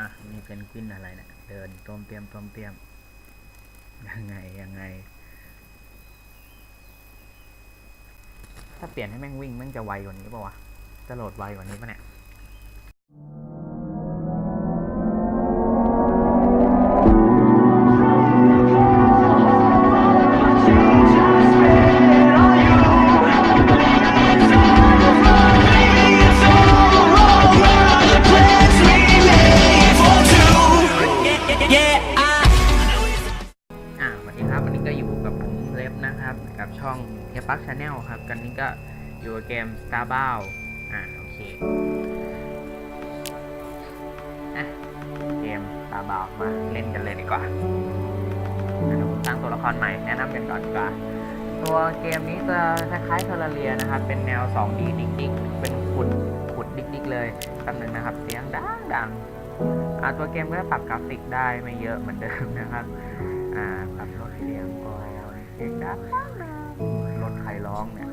อะมีเพนกวินอะไรเนะี่ยเดินต้มเตรียมต้มเตรียมยังไงยังไง ถ้าเปลี่ยนให้แม่งวิ่งแม่งจะไวกว่านี้ป่าวะจะโหลดไวกว่านี้ปะเนี่ย เคอะเกม Star b o u มาเล่นกันเลยดีกว่าเดี๋ยวผมตั้งตัวละครใหม่แนะนำกันก่อนดีกว่า ตัวเกมนี้จะคล้ายๆเทอร์เรียนะครับ เป็นแนว 2D ดิกดิกๆ เป็นขุดขุดดิกดิกๆเลยแป๊บนึงนะครับ เสียงดังดังๆอ่าตัวเกมก็ปรับกราฟิกได้ไม่เยอะเหมือนเดิมนะครับอ่าปรับลดเสียงก่อนเสียงดังรถใครร้องเนี่ย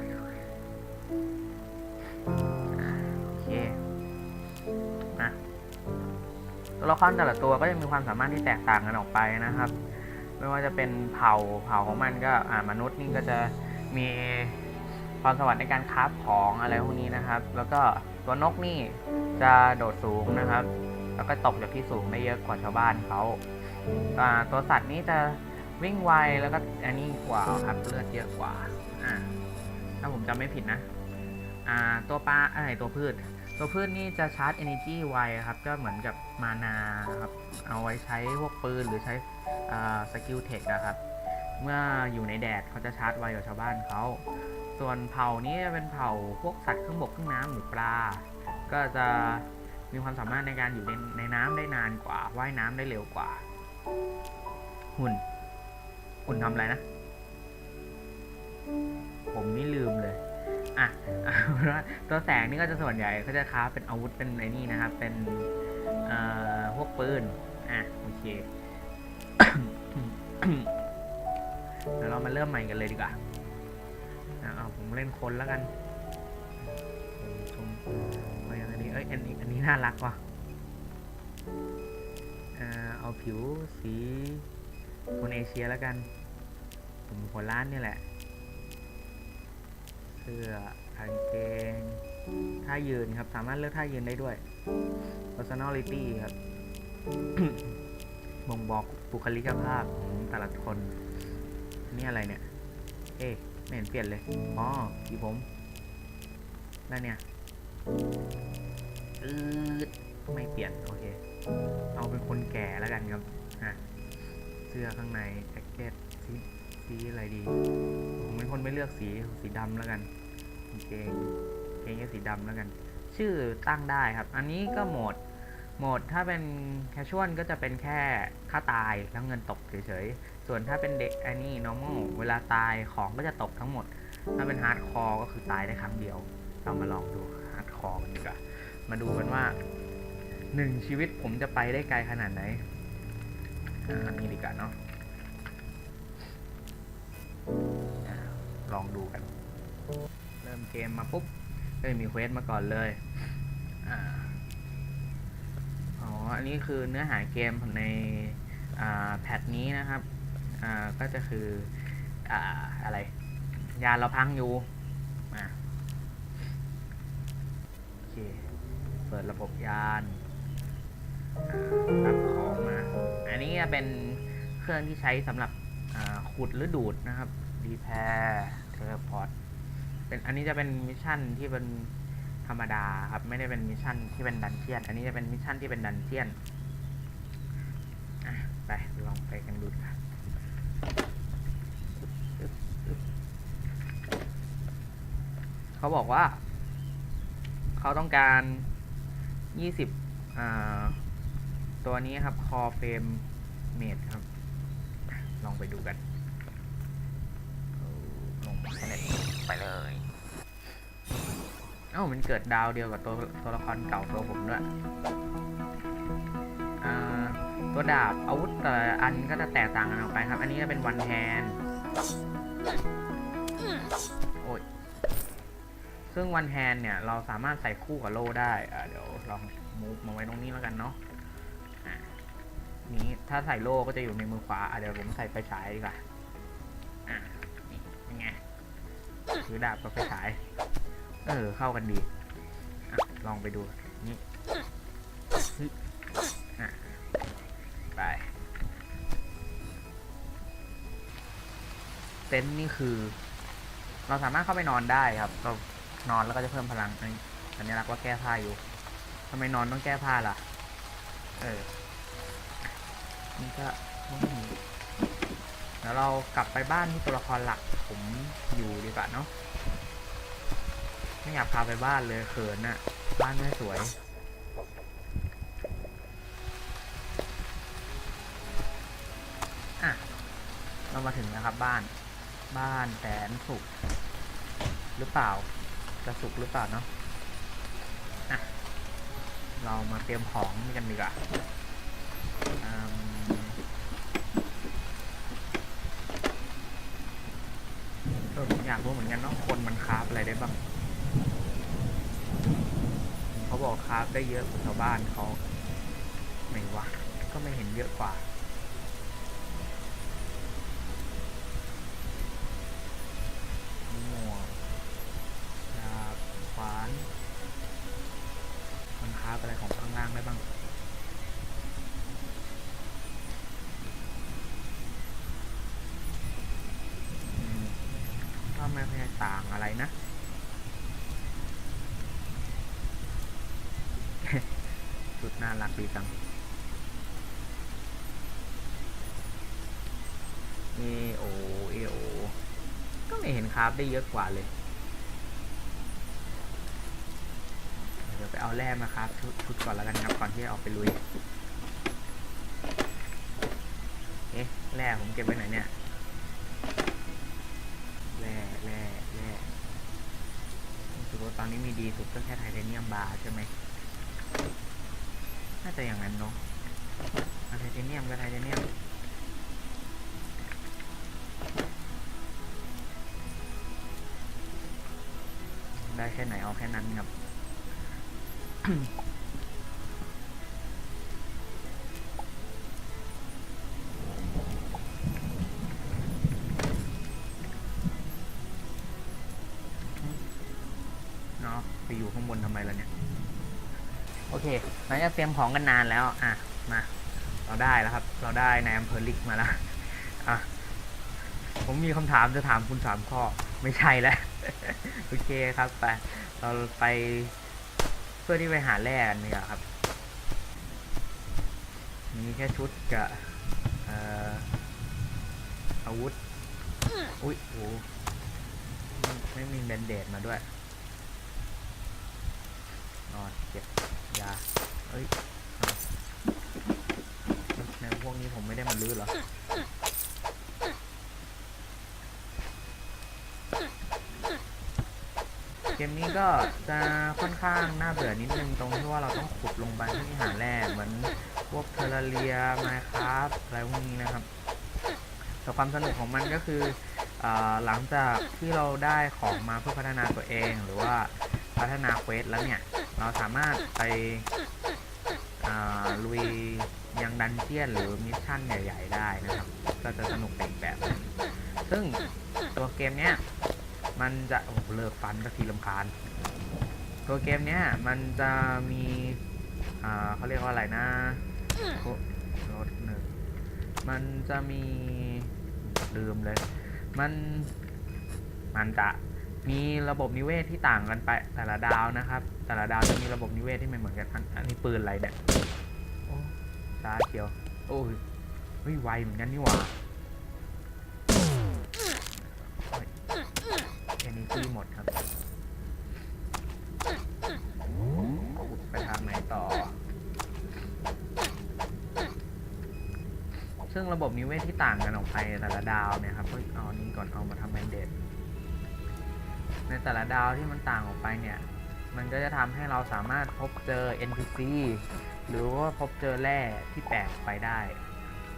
ตัวละครแต่ละตัวก็จะมีความสามารถที่แตกต่างกันออกไปนะครับ ไม่ว่าจะเป็นเผ่าเผ่าของมันก็อ่ามนุษย์นี่ก็จะมีความสวรรค์ในการคราฟของอะไรพวกนี้นะครับ แล้วก็ตัวนกนี่จะโดดสูงนะครับ แล้วก็ตกจากที่สูงได้เยอะกว่าชาวบ้านเขาอ่าตัวสัตว์นี้จะวิ่งไวแล้วก็อันนี้กว่าครับเลือดเยอะกว่า อ่า ถ้าผมจำไม่ผิดนะ อ่า ตัวปลาไอยตัวพืช ตัวพืชนี่จะชาร์จ energy ไวครับ ก็เหมือนกับมานาครับ เอาไว้ใช้พวกปืนหรือใช้สกิลเทคนะครับ เมื่ออยู่ในแดดเขาจะชาร์จไวกว่าชาวบ้านเขา ส่วนเผ่านี้จะเป็นเผ่าพวกสัตว์ครึ่งบกครึ่งน้ำหรือปลา ก็จะมีความสามารถในการอยู่ในในน้ำได้นานกว่า ว่ายน้ำได้เร็วกว่า หุ่น หุ่นทำอะไรนะ ผมนี่ลืมเลย อะเอาเป็นว่าตัวแสงนี่ก็จะส่วนใหญ่เขาจะค้าเป็นอาวุธเป็นไอ้นี่นะครับ เป็นเอ่อพวกปืน อะ โอเค เดี๋ยวเรามาเริ่มใหม่กันเลยดีกว่าเอาผมเล่นคนแล้วกันชมอาอย่างอันนี้ เอ้ย อันนี้ อันนี้น่ารักว่ะเอ่อเอาผิวสีคนเอเชียแล้วกัน ผมหัวล้านนี่แหละ สื้อกางเกงท่ายืนครับสามารถเลือกท่ายืนได้ด้วย personality ครับบ่งบอกบุคลิกภาพของแต่ละคนนี่อะไรเนี่ย เอ๊ไม่เห็นเปลี่ยนเลย อ๋อสีผมแล้วเนี่ยอืดไม่เปลี่ยน โอเค เอาเป็นคนแก่แล้วกันครับ อะ เสื้อข้างในแจ็คเก็ตสี สีอะไรดี ผมเป็นคนไม่เลือกสีสีดำแล้วกันกางเกงกางเกงก็สีดำแล้วกัน ชื่อตั้งได้ครับ อันนี้ก็โหมดโหมดถ้าเป็นแคชชวลก็จะเป็นแค่ค่าตายแล้วเงินตกเฉยๆ ส่วนถ้าเป็นเด็กอันนี้ normal เวลาตายของก็จะตกทั้งหมด ถ้าเป็นฮาร์ดคอร์ก็คือตายได้ครั้งเดียว เรามาลองดูฮาร์ดคอร์กันดีกว่ามาดูกันว่าหนึ่งชีวิตผมจะไปได้ไกลขนาดไหนอ่านี่ดีกว่าเนาะ ลองดูกัน เริ่มเกมมาปุ๊บก็จะมีเควสมาก่อนเลยอ๋อ อันนี้คือเนื้อหาเกมในแพทนี้นะครับ ก็จะคือออะไร ยาเราพังอยู่อ่าโอเค เปิดระบบยานรับของมา อันนี้จะเป็นเครื่องที่ใช้สำหรับขุดหรือดูดนะครับ รีแพร์เทเลพอร์ตเป็นอันนี้จะเป็นมิชชั่นที่เป็นธรรมดาครับ ไม่ได้เป็นมิชชั่นที่เป็นดันเจียน อันนี้จะเป็นมิชชั่นที่เป็นดันเจียนไปลองไปกันดูค่ะเขาบอกว่า เขาต้องการ20อ่าตัวนี้ครับ คอเฟรมเมดครับ ลองไปดูกัน ไปเลยไปเลย เอ้ามันเกิดดาวเดียวกับตัวตัวละครเก่าตัวผมด้วยอ่าตัวดาบอาวุธแต่อันก็จะแตกต่างกันออกไปครับ อันนี้จะเป็นวันแฮนโอ้ยซึ่งวันแฮนเนี่ยเราสามารถใส่คู่กับโล่ได้อ่าเดี๋ยวลองมูฟมาไว้ตรงนี้แล้วกันเนาะนี้ถ้าใส่โล่ก็จะอยู่ในมือขวาอะเดี๋ยวผมใส่ไฟฉายดีกว่าอะนี่เป็นไง ถือดาบกับไฟฉาย เออ เข้ากันดีอลองไปดู นี่ไป เต็นท์นี่คือ เราสามารถเข้าไปนอนได้ครับ ก็นอนแล้วก็จะเพิ่มพลังอันนี้สัญลักษณ์ว่าแก้ผ้าอยู่ทำไมนอนต้องแก้ผ้าล่ะ เออ นี่ก็แล้วเรากลับไปบ้านที่ตัวละครหลัก ผม อยู่ดีกว่าเนาะไม่อยากพาไปบ้านเลยเขินอะบ้านไม่สวยอะเรามาถึงนะครับบ้านบ้านแสนสุขหรือเปล่าจะสุขหรือเปล่าเนาะอะเรามาเตรียมของกันดีกว่าอืมเออผม อนกันเนาะคนมันคราฟอะไรได้บ้างเขาบอกคราฟได้เยอะกว่าชาวบ้านเขาไหนวะก็ไม่เห็นเยอะกว่า อยนะ สุดน่ารักดีจังเอโอเอโอก็ไม่เห็นคราฟได้เยอะกว่าเลย เดี๋ยวไปเอาแร่มาครับชุดชุดก่อนแล้วกันครับก่อนที่จะออกไปลุย เอ๊ะแร่ผมเก็บไว้ไหนเนี่ย สึกว่าตอนนี้มีดีสุดก็แค่ไทเทเนียมบาร์ใช่ไหมน่าจะอย่างนั้นเนาะไทเทเนียมกับไทเทเนียมได้แค่ไหนเอาแค่นั้นครับาะไปอยู่ข้างบนทำไมล่ะเนี่ย โอเคหลังจากเตรียมของกันนานแล้ว อะ มา เราได้แล้วครับ เราได้ในอำเภอลิกมาแล้ว อะ ผมมีคำถามจะถามคุณสามข้อ ไม่ใช่แล้ว โอเคครับไป เราไปเพื่อที่ไปหาแร่กันดีกว่าครับ มีแค่ชุดกับอาวุธ อุ้ยโอ้ไม่ไม่มีแบนเดดมาด้วยนอนเก็บยาเอ้ยในพวกนี้ผมไม่ได้มาลื้อเหรอเกมนี้ก็จะค่อนข้างน่าเบื่อนิดนึงตรงที่ว่าเราต้องขุดลงไปที่หาแร่เหมือนพวกเทอร์เรียไมคราฟอะไรพวกนี้นะครับแต่ความสนุกของมันก็คืออหลังจากที่เราได้ของมาเพื่อพัฒนาตัวเองหรือว่าพัฒนาเควสแล้วเนี่ย เราสามารถไปลุยยังดันเจียนหรือมิชชั่นใหญ่ๆได้นะครับ ก็จะสนุกไปอีกแบบนึงซึ่งตัวเกมเนี้ยมันจะโอ้เลิกฟันก็ทีลำคาญ ตัวเกมเนี้ยมันจะมีเขาเรียกว่าอะไรนะรถหนึ่งมันจะมีลืมเลย มันมันจะมีระบบนิเวศที่ต่างกันไปแต่ละดาวนะครับ แต่ละดาวจะมีระบบนิเวศที่ไม่เหมือนกัน อันนี้ปืนอะไรเนี่ยโอ้ชาเชียว โอ้ยเฮ้ยไวเหมือนกันนี่หว่าเอนิตี้หมดครับ ไปทางไหนต่อ ซึ่งระบบนิเวศที่ต่างกันออกไปแต่ละดาวเนี่ยครับเอาอันนี้ก่อนเอามาทำแบนเดดในแต่ละดาวที่มันต่างออกไปเนี่ย มันก็จะทำให้เราสามารถพบเจอ NPC หรือว่าพบเจอแร่ที่แปลกไปได้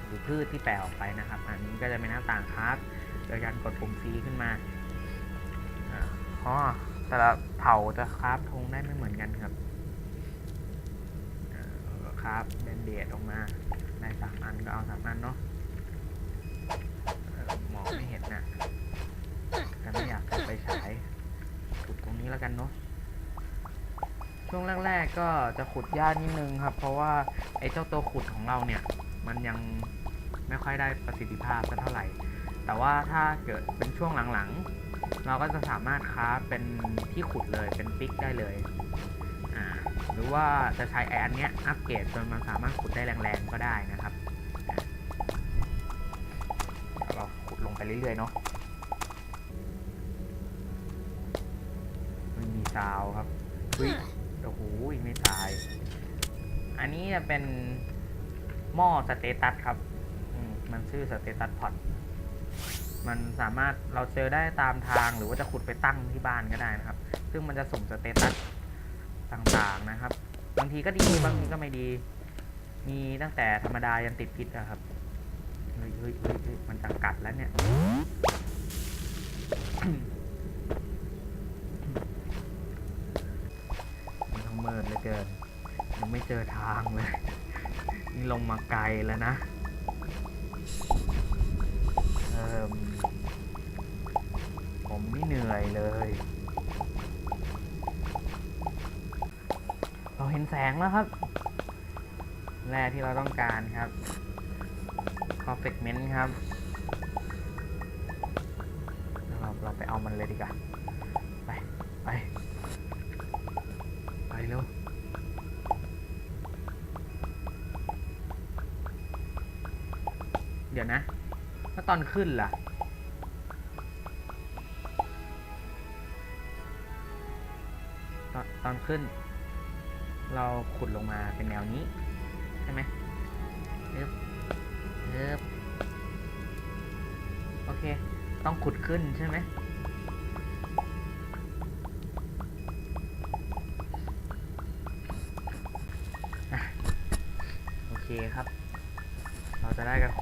หรือพืชที่แปลกออกไปนะครับ อันนี้ก็จะเป็นหน้าต่างคราฟโดยการกดปุ่ม C ขึ้นมาอ๋อแต่ละเผ่าจะคราฟธงได้ไม่เหมือนกันครับคราฟครับเบนเดดออกมาได้สามอันก็เอาสามอันเนาะมองไม่เห็นนะแต่ไม่อยากไปฉายขุดตรงนี้แล้วกันเนาะ ช่วงแรกๆก็จะขุดยากนิดนึงครับ เพราะว่าไอ้เจ้าตัวขุดของเราเนี่ย มันยังไม่ค่อยได้ประสิทธิภาพสักเท่าไหร่ แต่ว่าถ้าเกิดเป็นช่วงหลังๆ เราก็จะสามารถค้าเป็นที่ขุดเลยเป็นปิกได้เลยอ่าหรือว่าจะใช้ไออันเนี้ยอัปเกรดจนมันสามารถขุดได้แรงๆก็ได้นะครับ เราขุดลงไปเรื่อยๆเนาะไม่มีซาวครับ โอ้โหไม่ตาย อันนี้จะเป็นหม้อสเตตัสครับ มันชื่อสเตตัสพอตมันสามารถเราเจอได้ตามทางหรือว่าจะขุดไปตั้งที่บ้านก็ได้นะครับ ซึ่งมันจะส่งสเตตัสต่างๆนะครับ บางทีก็ดีบางทีก็ไม่ดี มีตั้งแต่ธรรมดายันติดพิษอะครับเฮ้ยเฮ้ยเฮ้ยเฮ้ยมันจะกัดแล้วเนี่ย มันทั้งมืด เกินยังไม่เจอทางเลย นี่ลงมาไกลแล้วนะเออผมนี่เหนื่อยเลย เราเห็นแสงแล้วครับ แร่ที่เราต้องการครับ perfectment ครับ เราเราไปเอามันเลยดีกว่า ไป ไป ไปเร็ว เดี๋ยวนะถ้าตอนขึ้นล่ะ ตอนตอนขึ้น เราขุดลงมาเป็นแนวนี้ ใช่ไหมเอ๊บเอ๊บโอเค ต้องขุดขึ้นใช่ไหม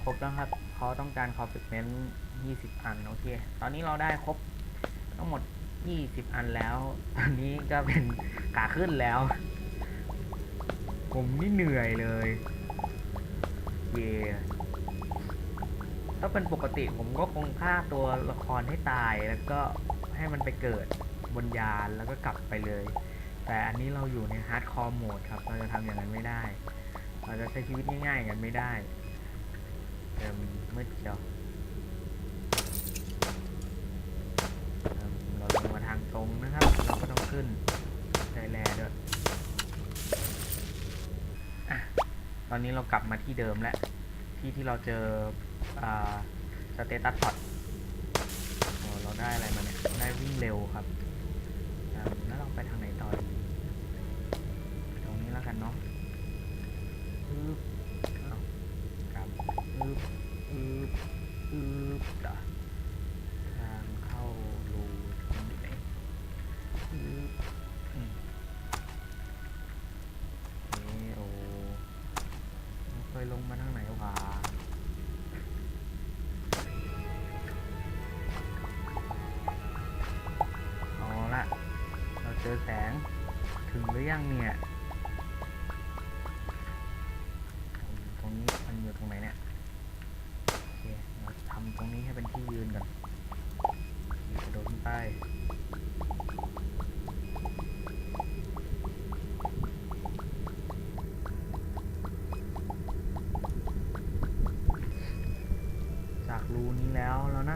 ครบแล้วครับเขาต้องการคอฟฟิเมนต์20 อันโอเค ตอนนี้เราได้ครบทั้งหมด 20 อันแล้ว ตอนนี้ก็เป็นขาขึ้นแล้ว ผมนี่เหนื่อยเลย เย่ถ้าเป็นปกติผมก็คงฆ่าตัวละครให้ตายแล้วก็ให้มันไปเกิดบนยานแล้วก็กลับไปเลย แต่อันนี้เราอยู่ในฮาร์ดคอร์โหมดครับ เราจะทำอย่างนั้นไม่ได้ เราจะใช้ชีวิตง่ายๆกันไม่ได้ เติมมืดเชียวเราลงมาทางตรงนะครับ เราก็ต้องขึ้นใจแลด้วยตอนนี้เรากลับมาที่เดิมแล้ว ที่ที่เราเจอสเตตัสพอตโอ้เราได้อะไรมาเนี่ย ได้วิ่งเร็วครับอ่าแล้วเราไปทางไหนต่อดี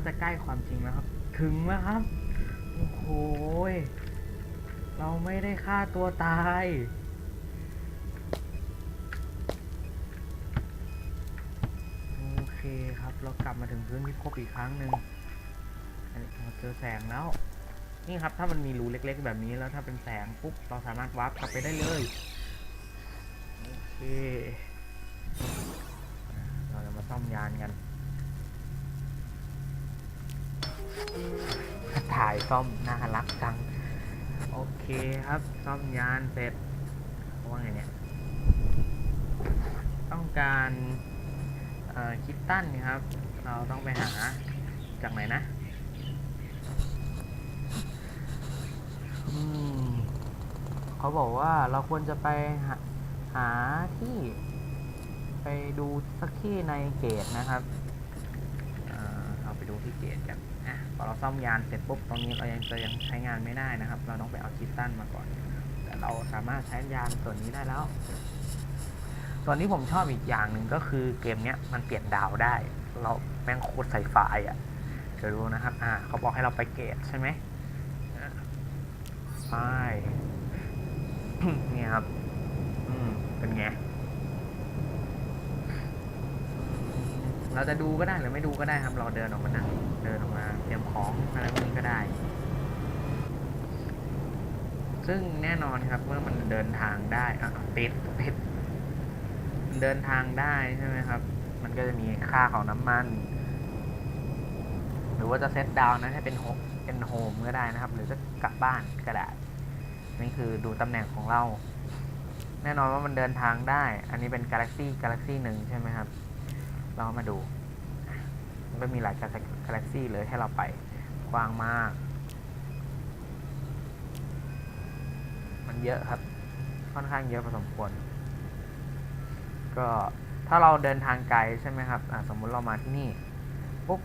าจะใกล้ความจริงแล้วครับ ถึงแล้วครับ โอ้โห เราไม่ได้ฆ่าตัวตาย โอเคครับ เรากลับมาถึงพื้นพิภพอีกครั้งหนึ่งอันนี้เราเจอแสงแล้ว นี่ครับ ถ้ามันมีรูเล็กๆ แบบนี้แล้วถ้าเป็นแสงปุ๊บ เราสามารถวาร์ปกลับไปได้เลย โอเค เราจะมาซ่อมยานกัน ถ่ายซ่อมน่ารักจัง โอเคครับ ซ่อมยานเสร็จว่าไงเนี่ย ต้องการคิตตันครับ เราต้องไปหาจากไหนนะเขาบอกว่าเราควรจะไปหาหาที่ ไปดูสักที่ในเกตนะครับเราไปดูที่เกตกัน อะพอเราซ่อมยานเสร็จปุ๊บตรงนี้เรายังจะยังใช้งานไม่ได้นะครับ เราต้องไปเอาคิสตันมาก่อน แต่เราสามารถใช้ยานส่วนนี้ได้แล้ว ส่วนที่ผมชอบอีกอย่างหนึ่งก็คือเกมเนี้ยมันเปลี่ยนดาวได้ เราแม่งโคตรไซไฟอะเดี๋ยวดูนะครับ อ่า เขาบอกให้เราไปเกตใช่ไหมอะไปเนี่ครับ อืม เป็นไง เราจะดูก็ได้หรือไม่ดูก็ได้ครับ เราเดินออกมานั่งเดินออกมาเตรียมของอะไรพวกนี้ก็ได้ ซึ่งแน่นอนครับเมื่อมันเดินทางได้อะติดติดมันเดินทางได้ใช่ไหมครับ มันก็จะมีค่าของน้ำมัน หรือว่าจะเซตดาวน์นะให้เป็นโฮเป็นโฮมก็ได้นะครับ หรือจะกลับบ้านก็ได้นี่คือดูตำแหน่งของเรา แน่นอนว่ามันเดินทางได้ อันนี้เป็น Galaxy Galaxy หนึ่งใช่ไหมครับ เรามาดู มันก็มีหลาย Galaxy เลยให้เราไปกว้างมาก มันเยอะครับ ค่อนข้างเยอะพอสมควร ก็ถ้าเราเดินทางไกลใช่ไหมครับสมมุติเรามาที่นี่ปุ๊บ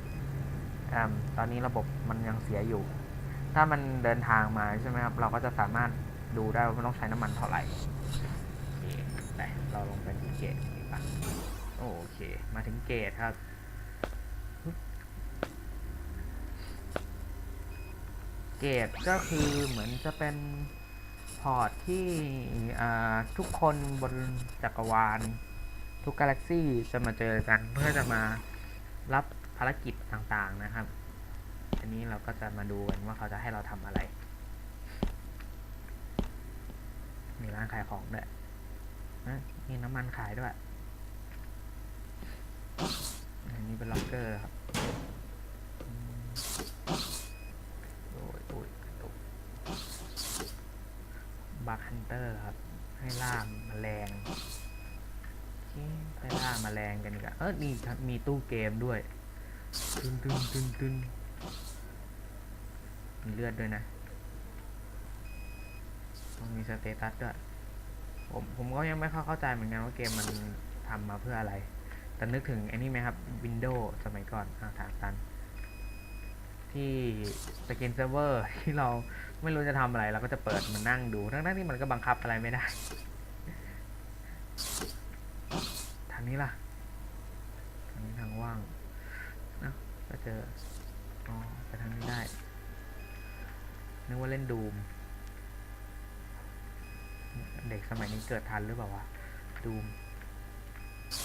อตอนนี้ระบบมันยังเสียอยู่ ถ้ามันเดินทางมาใช่ไหมครับ เราก็จะสามารถดูได้ว่ามันต้องใช้น้ำมันเท่าไหร่เคไปเราลงไปที่เกตดีกว่า โอเค มาถึงเกตครับ เกตก็คือเหมือนจะเป็นพอร์ตที่ทุกคนบนจักรวาล ทุกกาแล็กซี่จะมาเจอกันเพื่อจะมารับภารกิจต่างๆนะครับ อันนี้เราก็จะมาดูกันว่าเขาจะให้เราทำอะไร มีร้านขายของด้วยนะมีน้ำมันขายด้วย อันนี้เป็นล็อกเกอร์ครับโอ้ยโอ้ยกระตุกบัคฮันเตอร์ครับ ให้ล่ามแมลงโอเคไปล่าแมลงกันดีกว่าเออนี่มีตู้เกมด้วยตึนตึนตึนตึนมีเลือดด้วยนะต้องมีสเตตัสด้วยผมผมก็ยังไม่เข้าเข้าใจเหมือนกันว่าเกมมันทำมาเพื่ออะไร แต่นึกถึงไอ้นี่ไหมครับ Windows สมัยก่อนอาทางตัน ที่สกินเซิร์ฟเวอร์ที่เราไม่รู้จะทำอะไรเราก็จะเปิดมันนั่งดู ทั้งๆที่มันก็บังคับอะไรไม่ได้ ทางนี้ล่ะ ทางนี้ทางว่างนะก็เจอ อ๋อไปทางนี้ได้ นึกว่าเล่นดูม เด็กสมัยนี้เกิดทันหรือเปล่าวะ ดูม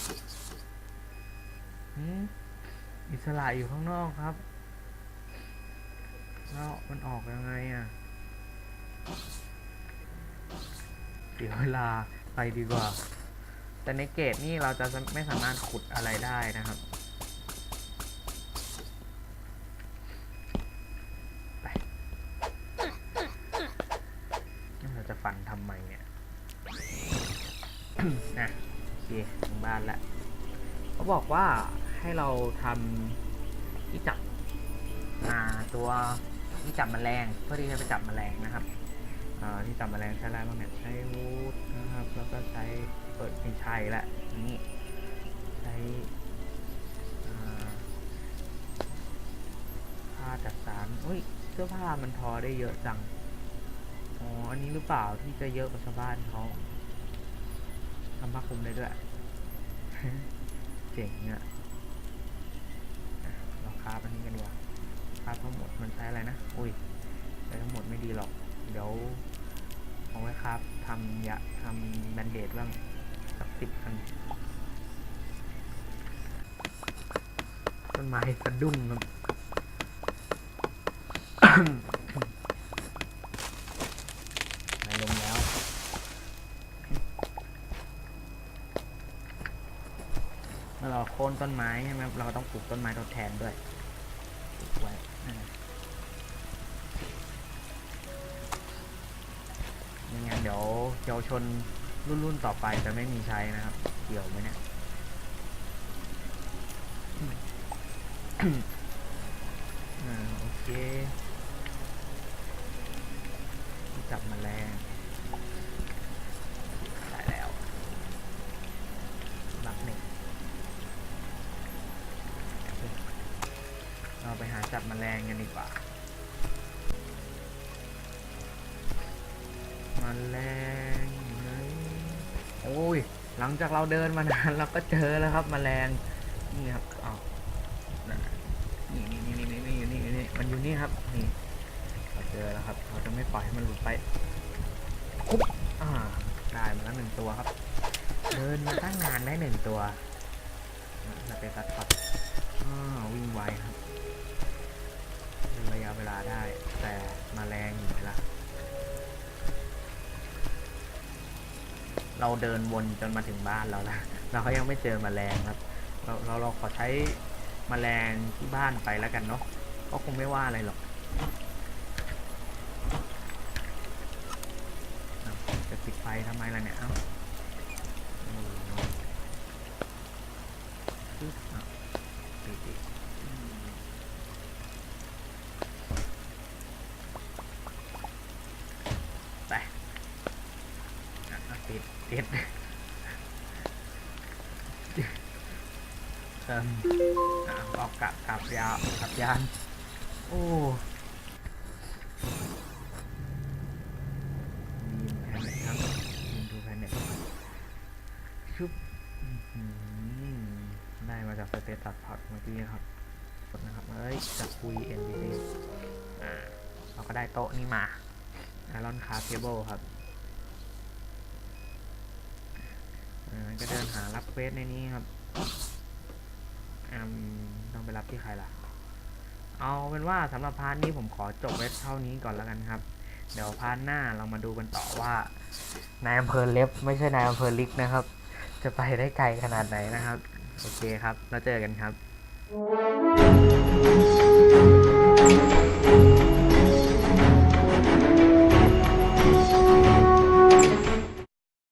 หืม อิสระอยู่ข้างนอกครับ แล้วมันออกยังไงอะเสียวเวลาไปดีกว่า แต่ในเกตนี่เราจะไม่สามารถขุดอะไรได้นะครับไปเราจะฟันทำไมเนี่ย นะโอเคถึงบ้านแล้ว เขาบอกว่าให้เราทำที่จับตัวที่จับแมลงเพื่อที่จะไปจับแมลงนะครับที่จับแมลงใช้อะไรบ้างเนี่ยใช้วูดนะครับ แล้วก็ใช้เปิดไม่ใช่ละนี่ใช้ผ้าจัดสารอุ้ยเสื้อผ้ามันทอได้เยอะจังอ๋ออันนี้หรือเปล่าที่จะเยอะกว่าชาวบ้านเขาทำผ้าคลุมได้ด้วย เจ๋งอะอะเราคาบอันนี้กันดีกว่าคาบทั้งหมดมันใช้อะไรนะ อุ้ยใช้ทั้งหมดไม่ดีหรอก เดี๋ยวเอาไว้ครับทำยาทำแบนเดดบ้างสักสิบอันต้นไม้สะดุ้งครับ หายลมแล้ว เมื่อเราโค่นต้นไม้ใช่ไหมเราต้องปลูกต้นไม้ทดแทนด้วยปลูกไว้อ่าไงเดี๋ยวเยาวชนรุ่นรุ่นต่อไปจะไม่มีใช้นะครับ เกี่ยวไหมเนี่ยโอเคานแรงไหมโอ้ย หลังจากเราเดินมานานเราก็เจอแล้วครับมแมลงนี่ครับออานี่นี่นี่นี่นี่นี่นี่มันอยู่นี่ครับนี่เราเจอแล้วครับ เราจะไม่ปล่อยให้มันหลุดไปปุ๊บอ่าได้มาแล้วหนึ่งตัวครับ เดินมาตั้งนานได้หนึ่งตัวจะเป็นตัดตัดวิ่งไวครับระยะเวลาได้ แต่มาแรงอยู่หมล่ะ เราเดินวนจนมาถึงบ้านเราแล้วเราก็ยังไม่เจอแมลงครับ เราเราเราขอใช้แมลงที่บ้านไปแล้วกันเนาะก็คงไม่ว่าอะไรหรอกจะปิดไฟทำไมล่ะเนี่ยเอ้าอืมปึ๊บอะปิดอีกอืมไปอะอะปิดปิด เติมอะออ กลับกลับยาวกลับยานโอ้มีแพนเน็ตครับดูแพนเน็ตชุบได้มาจากสเตตัสพอร์ตเมื่อกี้ครับกดนะครับเอ้ยจะคุย NPC อ่เราก็ได้โต๊ะนี้มา Iron Craft Table ครับอ่าก็เดินหารับเควสในนี้ครับ อืมต้องไปรับที่ใครล่ะ เอาเป็นว่าสำหรับพาร์ทนี้ผมขอจบไว้เท่านี้ก่อนแล้วกันครับ เดี๋ยวพาร์ทหน้าเรามาดูกันต่อว่านายอำเภอเล็บ ไม่ใช่นายอำเภอลิกนะครับ จะไปได้ไกลขนาดไหนนะครับ โอเคครับ แล้วเจอกันครับ